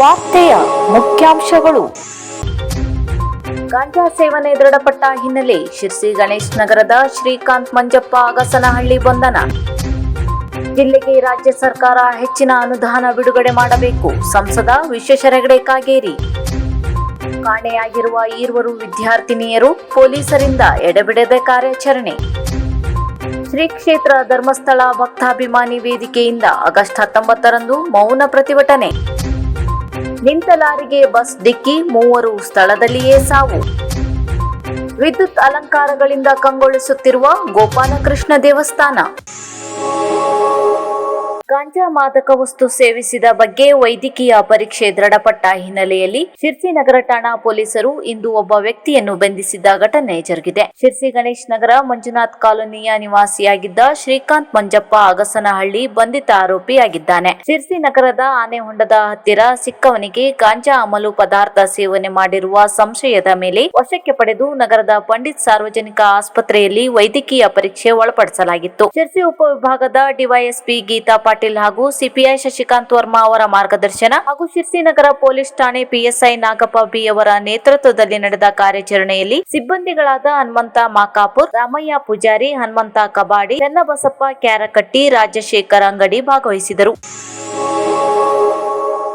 ವಾರ್ತೆಯ ಮುಖ್ಯಾಂಶಗಳು. ಗಾಂಜಾ ಸೇವನೆ ದೃಢಪಟ್ಟ ಹಿನ್ನೆಲೆ ಶಿರ್ಸಿ ಗಣೇಶ್ ನಗರದ ಶ್ರೀಕಾಂತ್ ಮಂಜಪ್ಪ ಅಗಸನಹಳ್ಳಿ ಬಂಧನ. ಜಿಲ್ಲೆಗೆ ರಾಜ್ಯ ಸರ್ಕಾರ ಹೆಚ್ಚಿನ ಅನುದಾನ ಬಿಡುಗಡೆ ಮಾಡಬೇಕು. ಸಂಸದ ವಿಶ್ವೇಶ್ವರ ಹೆಗಡೆ ಕಾಗೇರಿ. ಕಾಣೆಯಾಗಿರುವ ಈರ್ವರು ವಿದ್ಯಾರ್ಥಿನಿಯರು ಪೊಲೀಸರಿಂದ ಎಡೆಬಿಡದೆ ಕಾರ್ಯಾಚರಣೆ. ಶ್ರೀ ಕ್ಷೇತ್ರ ಧರ್ಮಸ್ಥಳ ಭಕ್ತಾಭಿಮಾನಿ ವೇದಿಕೆಯಿಂದ ಆಗಸ್ಟ್ ಹತ್ತೊಂಬತ್ತರಂದು ಮೌನ ಪ್ರತಿಭಟನೆ. ನಿಂತ ಲಾರಿಗೆ ಬಸ್ ಡಿಕ್ಕಿ ಮೂವರು ಸ್ಥಳದಲ್ಲಿಯೇ ಸಾವು. ವಿದ್ಯುತ್ ಅಲಂಕಾರಗಳಿಂದ ಕಂಗೊಳಿಸುತ್ತಿರುವ ಗೋಪಾಲಕೃಷ್ಣ ದೇವಸ್ಥಾನ. ಗಾಂಜಾ ಮಾದಕ ವಸ್ತು ಸೇವಿಸಿದ ಬಗ್ಗೆ ವೈದ್ಯಕೀಯ ಪರೀಕ್ಷೆ ದೃಢಪಟ್ಟ ಹಿನ್ನೆಲೆಯಲ್ಲಿ ಶಿರ್ಸಿ ನಗರ ಠಾಣಾ ಪೊಲೀಸರು ಇಂದು ಒಬ್ಬ ವ್ಯಕ್ತಿಯನ್ನು ಬಂಧಿಸಿದ್ದ ಘಟನೆ ಜರುಗಿದೆ. ಶಿರ್ಸಿ ಗಣೇಶ್ ನಗರ ಮಂಜುನಾಥ್ ಕಾಲೋನಿಯ ನಿವಾಸಿಯಾಗಿದ್ದ ಶ್ರೀಕಾಂತ್ ಮಂಜಪ್ಪ ಅಗಸನಹಳ್ಳಿ ಬಂಧಿತ ಆರೋಪಿಯಾಗಿದ್ದಾನೆ. ಶಿರ್ಸಿ ನಗರದ ಆನೆಹೊಂಡದ ಹತ್ತಿರ ಸಿಕ್ಕವನಿಗೆ ಗಾಂಜಾ ಅಮಲು ಪದಾರ್ಥ ಸೇವನೆ ಮಾಡಿರುವ ಸಂಶಯದ ಮೇಲೆ ವಶಕ್ಕೆ ಪಡೆದು ನಗರದ ಪಂಡಿತ್ ಸಾರ್ವಜನಿಕ ಆಸ್ಪತ್ರೆಯಲ್ಲಿ ವೈದ್ಯಕೀಯ ಪರೀಕ್ಷೆ ಒಳಪಡಿಸಲಾಗಿತ್ತು. ಶಿರ್ಸಿ ಉಪವಿಭಾಗದ ಡಿವೈಎಸ್ಪಿ ಗೀತಾ ಹಾಗೂ ಸಿಪಿಐ ಶಶಿಕಾಂತ್ ವರ್ಮಾ ಅವರ ಮಾರ್ಗದರ್ಶನ ಹಾಗೂ ಶಿರ್ಸಿ ನಗರ ಪೊಲೀಸ್ ಠಾಣೆ ಪಿಎಸ್ಐ ನಾಗಪ್ಪ ಬಿ ಅವರ ನೇತೃತ್ವದಲ್ಲಿ ನಡೆದ ಕಾರ್ಯಾಚರಣೆಯಲ್ಲಿ ಸಿಬ್ಬಂದಿಗಳಾದ ಹನುಮಂತ ಮಾಕಾಪುರ್, ರಾಮಯ್ಯ ಪೂಜಾರಿ, ಹನುಮಂತ ಕಬಾಡಿ, ಚೆನ್ನಬಸಪ್ಪ ಕ್ಯಾರಕಟ್ಟಿ, ರಾಜಶೇಖರ್ ಅಂಗಡಿ ಭಾಗವಹಿಸಿದರು.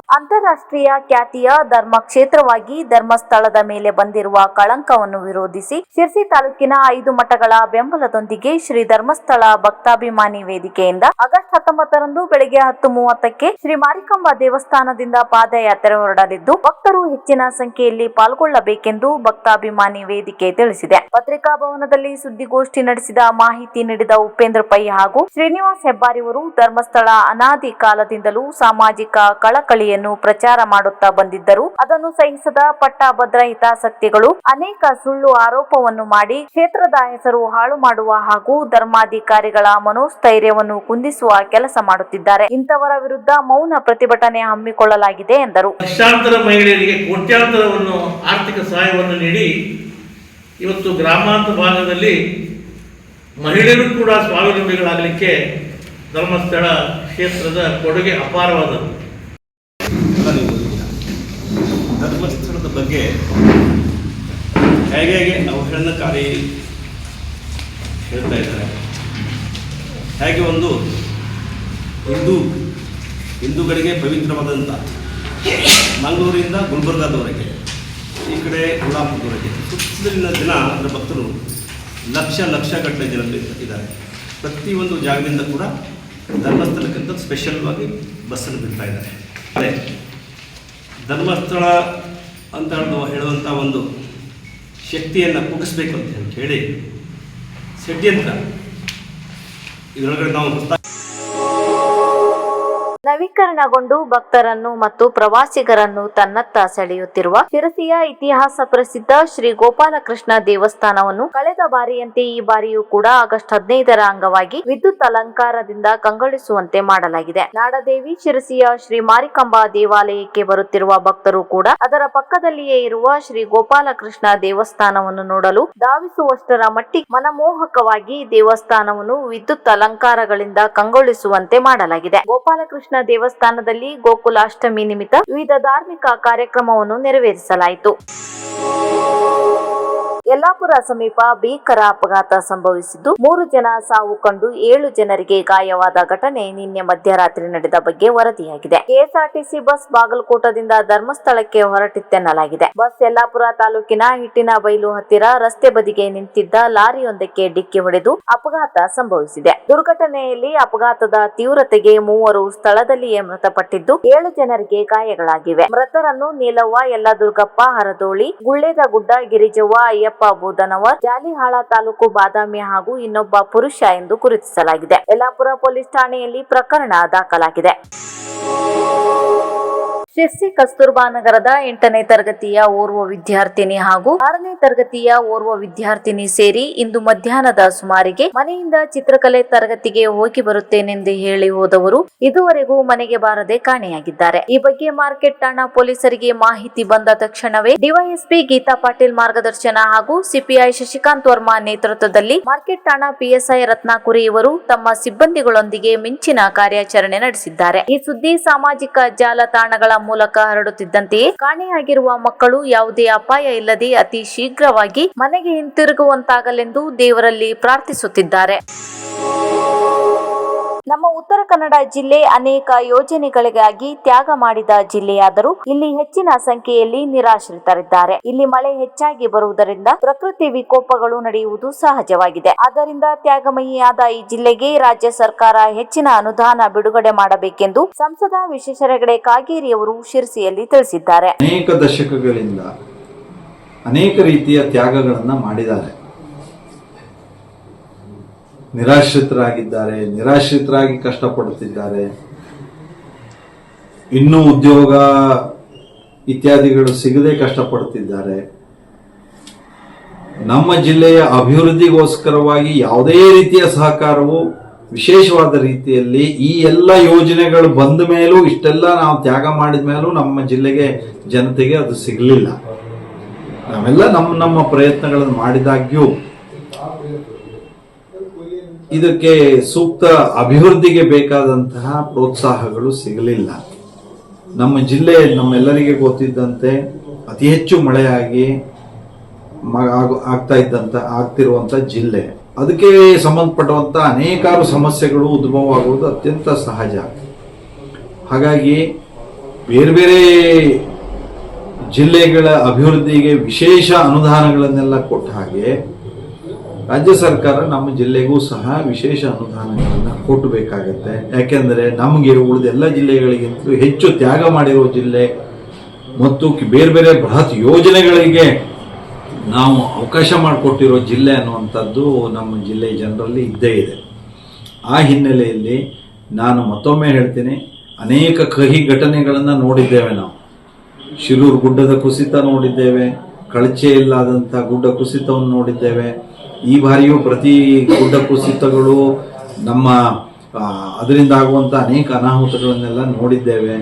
ಅಂತಾರಾಷ್ಟ್ರೀಯ ಖ್ಯಾತಿಯ ಧರ್ಮ ಕ್ಷೇತ್ರವಾಗಿ ಧರ್ಮಸ್ಥಳದ ಮೇಲೆ ಬಂದಿರುವ ಕಳಂಕವನ್ನು ವಿರೋಧಿಸಿ ಶಿರ್ಸಿ ತಾಲೂಕಿನ ಐದು ಮಠಗಳ ಬೆಂಬಲದೊಂದಿಗೆ ಶ್ರೀ ಧರ್ಮಸ್ಥಳ ಭಕ್ತಾಭಿಮಾನಿ ವೇದಿಕೆಯಿಂದ ಆಗಸ್ಟ್ ಹತ್ತೊಂಬತ್ತರಂದು ಬೆಳಗ್ಗೆ ಹತ್ತು ಮೂವತ್ತಕ್ಕೆ ಶ್ರೀ ಮಾರಿಕಾಂಬಾ ದೇವಸ್ಥಾನದಿಂದ ಪಾದಯಾತ್ರೆ ಹೊರಡಲಿದ್ದು, ಭಕ್ತರು ಹೆಚ್ಚಿನ ಸಂಖ್ಯೆಯಲ್ಲಿ ಪಾಲ್ಗೊಳ್ಳಬೇಕೆಂದು ಭಕ್ತಾಭಿಮಾನಿ ವೇದಿಕೆ ತಿಳಿಸಿದೆ. ಪತ್ರಿಕಾ ಭವನದಲ್ಲಿ ಸುದ್ದಿಗೋಷ್ಠಿ ನಡೆಸಿದ ಮಾಹಿತಿ ನೀಡಿದ ಉಪೇಂದ್ರ ಪೈ ಹಾಗೂ ಶ್ರೀನಿವಾಸ್ ಹೆಬ್ಬಾರಿಯವರು ಧರ್ಮಸ್ಥಳ ಅನಾದಿ ಕಾಲದಿಂದಲೂ ಸಾಮಾಜಿಕ ಕಳಕಳಿಯನ್ನು ಪ್ರಚಾರ ಮಾಡುತ್ತಾ ಬಂದಿದ್ದರು. ಅದನ್ನು ಸಹಿಸದ ಪಟ್ಟಭದ್ರ ಹಿತಾಸಕ್ತಿಗಳು ಅನೇಕ ಸುಳ್ಳು ಆರೋಪವನ್ನು ಮಾಡಿ ಕ್ಷೇತ್ರದ ಹೆಸರು ಹಾಳು ಮಾಡುವ ಹಾಗೂ ಧರ್ಮಾಧಿಕಾರಿಗಳ ಮನೋಸ್ಥೈರ್ಯವನ್ನು ಕುಂದಿಸುವ ಕೆಲಸ ಮಾಡುತ್ತಿದ್ದಾರೆ. ಇಂಥವರ ವಿರುದ್ಧ ಮೌನ ಪ್ರತಿಭಟನೆ ಹಮ್ಮಿಕೊಳ್ಳಲಾಗಿದೆ ಎಂದರು. ಲಕ್ಷಾಂತರ ಮಹಿಳೆಯರಿಗೆ ಕೋಟ್ಯಾಂತರವನ್ನು ಆರ್ಥಿಕ ಸಹಾಯವನ್ನು ನೀಡಿ ಇವತ್ತು ಗ್ರಾಮಾಂತರ ಭಾಗದಲ್ಲಿ ಮಹಿಳೆಯರು ಕೂಡ ಸ್ವಾವಲಂಬಿಗಳಾಗಲಿಕ್ಕೆ ಧರ್ಮಸ್ಥಳ ಕ್ಷೇತ್ರದ ಕೊಡುಗೆ ಅಪಾರವಾದದ್ದು ಎಲ್ಲ ನೀವು ಓದಿದ್ದೀರ ಧರ್ಮಸ್ಥಳದ ಬಗ್ಗೆ ಹೇಗೆ ಹೇಗೆ ಅವಹೇಳನಕಾರಿ ಹೇಳ್ತಾ ಇದ್ದಾರೆ. ಹೇಗೆ ಒಂದು ಹಿಂದೂ ಹಿಂದೂಗಳಿಗೆ ಪವಿತ್ರವಾದಂಥ ಮಂಗಳೂರಿಂದ ಗುಲ್ಬರ್ಗಾದವರೆಗೆ, ಈ ಕಡೆ ಗುಲಾಮದವರೆಗೆ ಸುತ್ತಲಿನ ಜನ ಅದರ ಭಕ್ತರು ಲಕ್ಷ ಲಕ್ಷ ಗಟ್ಟಲೆ ಜನ ಇದ್ದಾರೆ. ಪ್ರತಿಯೊಂದು ಜಾಗದಿಂದ ಕೂಡ ಧರ್ಮಸ್ಥಳಕ್ಕಿಂತ ಸ್ಪೆಷಲ್ವಾಗಿ ಬಸ್ಸನ್ನು ಬಿಡ್ತಾ ಇದ್ದಾರೆ. ಅದೇ ಧರ್ಮಸ್ಥಳ ಅಂತ ಹೇಳುವ ಹೇಳುವಂಥ ಒಂದು ಶಕ್ತಿಯನ್ನು ಕುಗ್ಗಿಸ್ಬೇಕು ಅಂತ ಹೇಳಿ ಷಡ್ಯಂತ್ರ. ಇದರೊಳಗಡೆ ನಾವು ನವೀಕರಣಗೊಂಡು ಭಕ್ತರನ್ನು ಮತ್ತು ಪ್ರವಾಸಿಗರನ್ನು ತನ್ನತ್ತ ಸೆಳೆಯುತ್ತಿರುವ ಶಿರಸಿಯ ಇತಿಹಾಸ ಪ್ರಸಿದ್ಧ ಶ್ರೀ ಗೋಪಾಲಕೃಷ್ಣ ದೇವಸ್ಥಾನವನ್ನು ಕಳೆದ ಬಾರಿಯಂತೆ ಈ ಬಾರಿಯೂ ಕೂಡ ಆಗಸ್ಟ್ ಹದಿನೈದರ ಅಂಗವಾಗಿ ವಿದ್ಯುತ್ ಅಲಂಕಾರದಿಂದ ಕಂಗೊಳಿಸುವಂತೆ ಮಾಡಲಾಗಿದೆ. ನಾಡದೇವಿ ಶಿರಸಿಯ ಶ್ರೀ ಮಾರಿಕಂಬಾ ದೇವಾಲಯಕ್ಕೆ ಬರುತ್ತಿರುವ ಭಕ್ತರು ಕೂಡ ಅದರ ಪಕ್ಕದಲ್ಲಿಯೇ ಇರುವ ಶ್ರೀ ಗೋಪಾಲಕೃಷ್ಣ ದೇವಸ್ಥಾನವನ್ನು ನೋಡಲು ಧಾವಿಸುವಷ್ಟರ ಮಟ್ಟಿಗೆ ಮನಮೋಹಕವಾಗಿ ದೇವಸ್ಥಾನವನ್ನು ವಿದ್ಯುತ್ ಅಲಂಕಾರಗಳಿಂದ ಕಂಗೊಳಿಸುವಂತೆ ಮಾಡಲಾಗಿದೆ. ಗೋಪಾಲಕೃಷ್ಣ ದೇವಸ್ಥಾನದಲ್ಲಿ ಗೋಕುಲಾಷ್ಟಮಿ ನಿಮಿತ್ತ ವಿವಿಧ ಧಾರ್ಮಿಕ ಕಾರ್ಯಕ್ರಮವನ್ನು ನೆರವೇರಿಸಲಾಯಿತು. ಯಲ್ಲಾಪುರ ಸಮೀಪ ಭೀಕರ ಅಪಘಾತ ಸಂಭವಿಸಿದ್ದು ಮೂರು ಜನ ಸಾವು ಕಂಡು ಏಳು ಜನರಿಗೆ ಗಾಯವಾದ ಘಟನೆ ನಿನ್ನೆ ಮಧ್ಯರಾತ್ರಿ ನಡೆದ ಬಗ್ಗೆ ವರದಿಯಾಗಿದೆ. ಕೆಎಸ್ಆರ್ಟಿಸಿ ಬಸ್ ಬಾಗಲಕೋಟದಿಂದ ಧರ್ಮಸ್ಥಳಕ್ಕೆ ಹೊರಟಿತ್ತೆನ್ನಲಾಗಿದೆ. ಬಸ್ ಯಲ್ಲಾಪುರ ತಾಲೂಕಿನ ಹಿಟ್ಟಿನ ಬೈಲು ಹತ್ತಿರ ರಸ್ತೆ ಬದಿಗೆ ನಿಂತಿದ್ದ ಲಾರಿಯೊಂದಕ್ಕೆ ಡಿಕ್ಕಿ ಹೊಡೆದು ಅಪಘಾತ ಸಂಭವಿಸಿದೆ. ದುರ್ಘಟನೆಯಲ್ಲಿ ಅಪಘಾತದ ತೀವ್ರತೆಗೆ ಮೂವರು ಸ್ಥಳದಲ್ಲಿಯೇ ಮೃತಪಟ್ಟಿದ್ದು ಏಳು ಜನರಿಗೆ ಗಾಯಗಳಾಗಿವೆ. ಮೃತರನ್ನು ನೀಲವ್ವ, ಯಲ್ಲದುರ್ಗಪ್ಪ, ಹರದೋಳಿ, ಗುಳ್ಳೇದಗುಡ್ಡ, ಗಿರಿಜವ್ವ, ಅಯ್ಯಪ್ಪ ಬೂದನವರ್ ಜಾಲಿಹಾಳ ತಾಲೂಕು ಬಾದಾಮಿ ಹಾಗೂ ಇನ್ನೊಬ್ಬ ಪುರುಷ ಎಂದು ಗುರುತಿಸಲಾಗಿದೆ. ಯಲ್ಲಾಪುರ ಪೊಲೀಸ್ ಠಾಣೆಯಲ್ಲಿ ಪ್ರಕರಣ ದಾಖಲಾಗಿದೆ. ಶಿರ್ಸಿ ಕಸ್ತೂರ್ಬಾ ನಗರದ ಎಂಟನೇ ತರಗತಿಯ ಓರ್ವ ವಿದ್ಯಾರ್ಥಿನಿ ಹಾಗೂ ಆರನೇ ತರಗತಿಯ ಓರ್ವ ವಿದ್ಯಾರ್ಥಿನಿ ಸೇರಿ ಇಂದು ಮಧ್ಯಾಹ್ನದ ಸುಮಾರಿಗೆ ಮನೆಯಿಂದ ಚಿತ್ರಕಲೆ ತರಗತಿಗೆ ಹೋಗಿ ಬರುತ್ತೇನೆಂದು ಹೇಳಿ ಹೋದವರು ಇದುವರೆಗೂ ಮನೆಗೆ ಬಾರದೆ ಕಾಣೆಯಾಗಿದ್ದಾರೆ. ಈ ಬಗ್ಗೆ ಮಾರ್ಕೆಟ್ ಠಾಣಾ ಪೊಲೀಸರಿಗೆ ಮಾಹಿತಿ ಬಂದ ತಕ್ಷಣವೇ ಡಿವೈಎಸ್ಪಿ ಗೀತಾ ಪಾಟೀಲ್ ಮಾರ್ಗದರ್ಶನ ಹಾಗೂ ಸಿಪಿಐ ಶಶಿಕಾಂತ್ ವರ್ಮಾ ನೇತೃತ್ವದಲ್ಲಿ ಮಾರ್ಕೆಟ್ ಠಾಣಾ ಪಿಎಸ್ಐ ರತ್ನಾಕುರಿ ಇವರು ತಮ್ಮ ಸಿಬ್ಬಂದಿಗಳೊಂದಿಗೆ ಮಿಂಚಿನ ಕಾರ್ಯಾಚರಣೆ ನಡೆಸಿದ್ದಾರೆ. ಈ ಸುದ್ದಿ ಸಾಮಾಜಿಕ ಜಾಲತಾಣಗಳ ಮೂಲಕ ಹರಡುತ್ತಿದ್ದಂತೆಯೇ ಕಾಣೆಯಾಗಿರುವ ಮಕ್ಕಳು ಯಾವುದೇ ಅಪಾಯ ಇಲ್ಲದೆ ಅತಿ ಶೀಘ್ರವಾಗಿ ಮನೆಗೆ ಹಿಂತಿರುಗುವಂತಾಗಲೆಂದು ದೇವರಲ್ಲಿ ಪ್ರಾರ್ಥಿಸುತ್ತಿದ್ದಾರೆ. ನಮ್ಮ ಉತ್ತರ ಕನ್ನಡ ಜಿಲ್ಲೆ ಅನೇಕ ಯೋಜನೆಗಳಿಗಾಗಿ ತ್ಯಾಗ ಮಾಡಿದ ಜಿಲ್ಲೆಯಾದರೂ ಇಲ್ಲಿ ಹೆಚ್ಚಿನ ಸಂಖ್ಯೆಯಲ್ಲಿ ನಿರಾಶ್ರಿತರಿದ್ದಾರೆ. ಇಲ್ಲಿ ಮಳೆ ಹೆಚ್ಚಾಗಿ ಬರುವುದರಿಂದ ಪ್ರಕೃತಿ ವಿಕೋಪಗಳು ನಡೆಯುವುದು ಸಹಜವಾಗಿದೆ. ಆದ್ದರಿಂದ ತ್ಯಾಗಮಯಿಯಾದ ಈ ಜಿಲ್ಲೆಗೆ ರಾಜ್ಯ ಸರ್ಕಾರ ಹೆಚ್ಚಿನ ಅನುದಾನ ಬಿಡುಗಡೆ ಮಾಡಬೇಕೆಂದು ಸಂಸದ ವಿಶ್ವೇಶ್ವರಗಡೆ ಕಾಗೇರಿಯವರು ಶಿರಸಿಯಲ್ಲಿ ತಿಳಿಸಿದ್ದಾರೆ. ಅನೇಕ ದಶಕಗಳಿಂದ ಅನೇಕ ರೀತಿಯ ತ್ಯಾಗಗಳನ್ನು ಮಾಡಿದ್ದಾರೆ. ನಿರಾಶ್ರಿತರಾಗಿದ್ದಾರೆ, ನಿರಾಶ್ರಿತರಾಗಿ ಕಷ್ಟಪಡುತ್ತಿದ್ದಾರೆ. ಇನ್ನೂ ಉದ್ಯೋಗ ಇತ್ಯಾದಿಗಳು ಸಿಗದೆ ಕಷ್ಟಪಡುತ್ತಿದ್ದಾರೆ. ನಮ್ಮ ಜಿಲ್ಲೆಯ ಅಭಿವೃದ್ಧಿಗೋಸ್ಕರವಾಗಿ ಯಾವುದೇ ರೀತಿಯ ಸಹಕಾರವು ವಿಶೇಷವಾದ ರೀತಿಯಲ್ಲಿ ಈ ಎಲ್ಲ ಯೋಜನೆಗಳು ಬಂದ ಮೇಲೂ ಇಷ್ಟೆಲ್ಲ ನಾವು ತ್ಯಾಗ ಮಾಡಿದ ಮೇಲೂ ನಮ್ಮ ಜಿಲ್ಲೆಗೆ ಜನತೆಗೆ ಅದು ಸಿಗಲಿಲ್ಲ. ನಾವೆಲ್ಲ ನಮ್ಮ ನಮ್ಮ ಪ್ರಯತ್ನಗಳನ್ನು ಮಾಡಿದಾಗ್ಯೂ ಇದಕ್ಕೆ ಸೂಕ್ತ ಅಭಿವೃದ್ಧಿಗೆ ಬೇಕಾದಂತಹ ಪ್ರೋತ್ಸಾಹಗಳು ಸಿಗಲಿಲ್ಲ. ನಮ್ಮ ಜಿಲ್ಲೆ ನಮ್ಮೆಲ್ಲರಿಗೆ ಗೊತ್ತಿದ್ದಂತೆ ಅತಿ ಹೆಚ್ಚು ಮಳೆಯಾಗಿ ಆಗ್ತಾ ಇದ್ದಂಥ ಆಗ್ತಿರುವಂಥ ಜಿಲ್ಲೆ. ಅದಕ್ಕೆ ಸಂಬಂಧಪಟ್ಟಂತ ಅನೇಕಾರು ಸಮಸ್ಯೆಗಳು ಉದ್ಭವವಾಗುವುದು ಅತ್ಯಂತ ಸಹಜ. ಹಾಗಾಗಿ ಬೇರೆ ಬೇರೆ ಜಿಲ್ಲೆಗಳ ಅಭಿವೃದ್ಧಿಗೆ ವಿಶೇಷ ಅನುದಾನಗಳನ್ನೆಲ್ಲ ಕೊಟ್ಟ ಹಾಗೆ ರಾಜ್ಯ ಸರ್ಕಾರ ನಮ್ಮ ಜಿಲ್ಲೆಗೂ ಸಹ ವಿಶೇಷ ಅನುದಾನಗಳನ್ನು ಕೊಟ್ಟಬೇಕಾಗತ್ತೆ ಯಾಕೆಂದರೆ ನಮಗೆ ಉಳಿದ ಎಲ್ಲ ಜಿಲ್ಲೆಗಳಿಗಿಂತಲೂ ಹೆಚ್ಚು ತ್ಯಾಗ ಮಾಡಿರುವ ಜಿಲ್ಲೆ ಮತ್ತು ಬೇರೆ ಬೇರೆ ಬೃಹತ್ ಯೋಜನೆಗಳಿಗೆ ನಾವು ಅವಕಾಶ ಮಾಡಿಕೊಟ್ಟಿರೋ ಜಿಲ್ಲೆ ಅನ್ನುವಂಥದ್ದು ನಮ್ಮ ಜಿಲ್ಲೆಯ ಜನರಲ್ಲಿ ಇದ್ದೇ ಇದೆ. ಆ ಹಿನ್ನೆಲೆಯಲ್ಲಿ ನಾನು ಮತ್ತೊಮ್ಮೆ ಹೇಳ್ತೀನಿ, ಅನೇಕ ಕಹಿ ಘಟನೆಗಳನ್ನು ನೋಡಿದ್ದೇವೆ ನಾವು. ಶಿರೂರು ಗುಡ್ಡದ ಕುಸಿತ ನೋಡಿದ್ದೇವೆ, ಕಳಚೆ ಇಲ್ಲದಂಥ ಗುಡ್ಡ ಕುಸಿತವನ್ನು ನೋಡಿದ್ದೇವೆ ಈ ಬಾರಿಯೂ ಪ್ರತಿ ಗುಡ್ಡ ಕುಸಿತಗಳು ನಮ್ಮ ಅದರಿಂದ ಆಗುವಂಥ ಅನೇಕ ಅನಾಹುತಗಳನ್ನೆಲ್ಲ ನೋಡಿದ್ದೇವೆ.